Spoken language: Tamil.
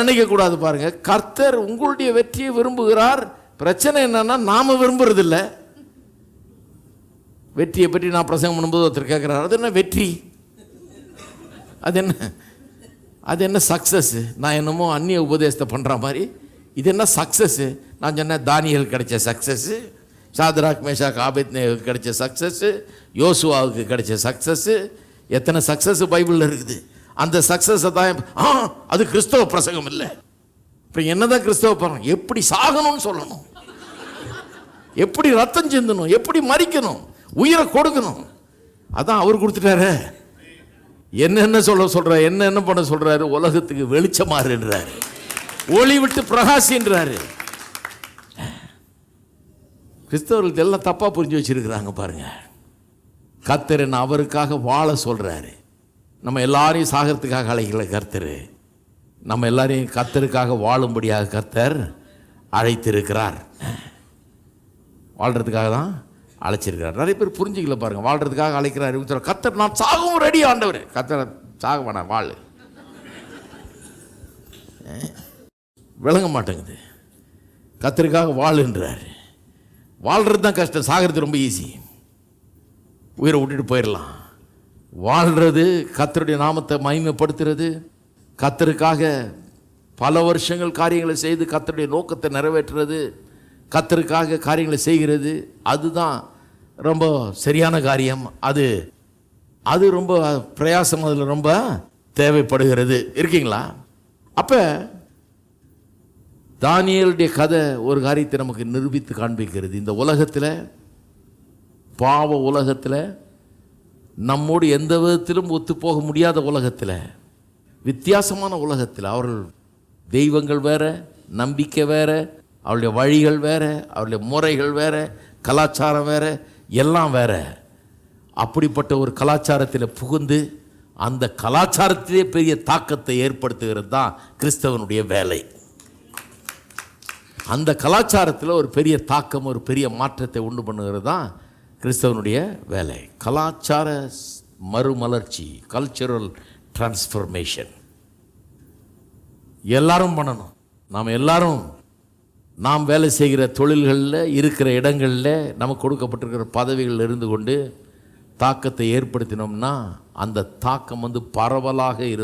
நினைக்க கூடாது பாருங்க. கர்த்தர் உங்களுடைய வெற்றியை விரும்புகிறார். பிரச்சனை என்னன்னா நாம விரும்புறது வெற்றியை பற்றி நான் பிரசங்கம் பண்ணும்போது ஒருத்தர் கேட்குறாரு அது என்ன வெற்றி? அது என்ன? அது என்ன சக்ஸஸ் நான் என்னமோ அந்நிய உபதேசத்தை பண்ணுற மாதிரி. இது என்ன சக்ஸஸ் நான் சொன்னேன் தானியல் கிடைச்ச சக்ஸஸ் சாதராக் மேஷாக் ஆபேத்னேவுக்கு கிடைச்ச சக்ஸஸ் யோசுவாவுக்கு கிடைச்ச சக்ஸஸ் எத்தனை சக்ஸஸ் பைபிளில் இருக்குது? அந்த சக்ஸஸை தான் ஆ அது கிறிஸ்தவ பிரசங்கம் இல்லை. இப்போ என்னதான் கிறிஸ்தவ பிரசங்கம்? எப்படி சாகணும்னு சொல்லணும். எப்படி ரத்தம் சிந்தணும்? எப்படி மறிக்கணும் உயிரை கொடுக்கணும்? அதான் அவர் கொடுத்துட்டாரு. என்னென்ன சொல்ல சொல்றாரு என்ன என்ன பண்ண சொல்றாரு? உலகத்துக்கு வெளிச்சமாறுன்றாரு. ஒளி விட்டு பிரகாசின்றாரு. கிறிஸ்தவர்கள் எல்லாம் தப்பா புரிஞ்சு வச்சிருக்கிறாங்க பாருங்க. கத்தரன் அவருக்காக வாழ சொல்றாரு. நம்ம எல்லாரையும் சாகிறதுக்காக அழைக்கல கர்த்தர். நம்ம எல்லாரையும் கர்த்தருக்காக வாழும்படியாக கர்த்தர் அழைத்திருக்கிறார். வாழ்கிறதுக்காக தான் அழைச்சிருக்கிறார். நிறைய பேர் புரிஞ்சுக்கல பாருங்க. வாழ்கிறதுக்காக அழைக்கிறார். சொல்ற கத்தர் நான் சாகவும் ரெடி ஆண்டவர். கத்தர் சாக வேணாம் வாழ். விளங்க மாட்டேங்குது. கத்தருக்காக வாழுன்றார் வாழ்கிறது தான் கஷ்டம். சாகிறது ரொம்ப ஈஸி உயிரை விட்டுட்டு போயிடலாம். வாழ்கிறது கத்தருடைய நாமத்தை மகிமைப்படுத்துறது கத்தருக்காக பல வருஷங்கள் காரியங்களை செய்து கத்தருடைய நோக்கத்தை நிறைவேற்றுறது கத்தருக்காக காரியங்களை செய்கிறது அதுதான் ரொம்ப சரியான காரியம். அது அது ரொம்ப பிரயாசம் அதில் ரொம்ப தேவைப்படுகிறது. இருக்கீங்களா? அப்போ தானியலுடைய கதை ஒரு காரியத்தை நமக்கு நிரூபித்து காண்பிக்கிறது. இந்த உலகத்தில் பாவ உலகத்தில் நம்மோடு எந்த விதத்திலும் ஒத்துப்போக முடியாத உலகத்தில் வித்தியாசமான உலகத்தில். அவர்கள் தெய்வங்கள் வேற நம்பிக்கை வேறு அவருடைய வழிகள் வேறு அவருடைய முறைகள் வேற கலாச்சாரம் வேறு எல்லாம் வேறு. அப்படிப்பட்ட ஒரு கலாச்சாரத்தில் புகுந்து அந்த கலாச்சாரத்திலே பெரிய தாக்கத்தை ஏற்படுத்துகிறது தான் கிறிஸ்தவனுடைய வேலை. அந்த கலாச்சாரத்தில் ஒரு பெரிய தாக்கம் ஒரு பெரிய மாற்றத்தை உண்டு பண்ணுகிறது தான் கிறிஸ்தவனுடைய வேலை. கலாச்சார மறுமலர்ச்சி கல்ச்சுரல் டிரான்ஸ்ஃபர்மேஷன் எல்லாரும் பண்ணணும். நாம் எல்லாரும் நாம் வேலை செய்கிற தொழில்களில் இருக்கிற இடங்களில் நமக்கு கொடுக்கப்பட்டிருக்கிற பதவிகளில் இருந்து கொண்டு தாக்கத்தை ஏற்படுத்தினோம்னா அந்த தாக்கம் வந்து பரவலாக இருக்கும்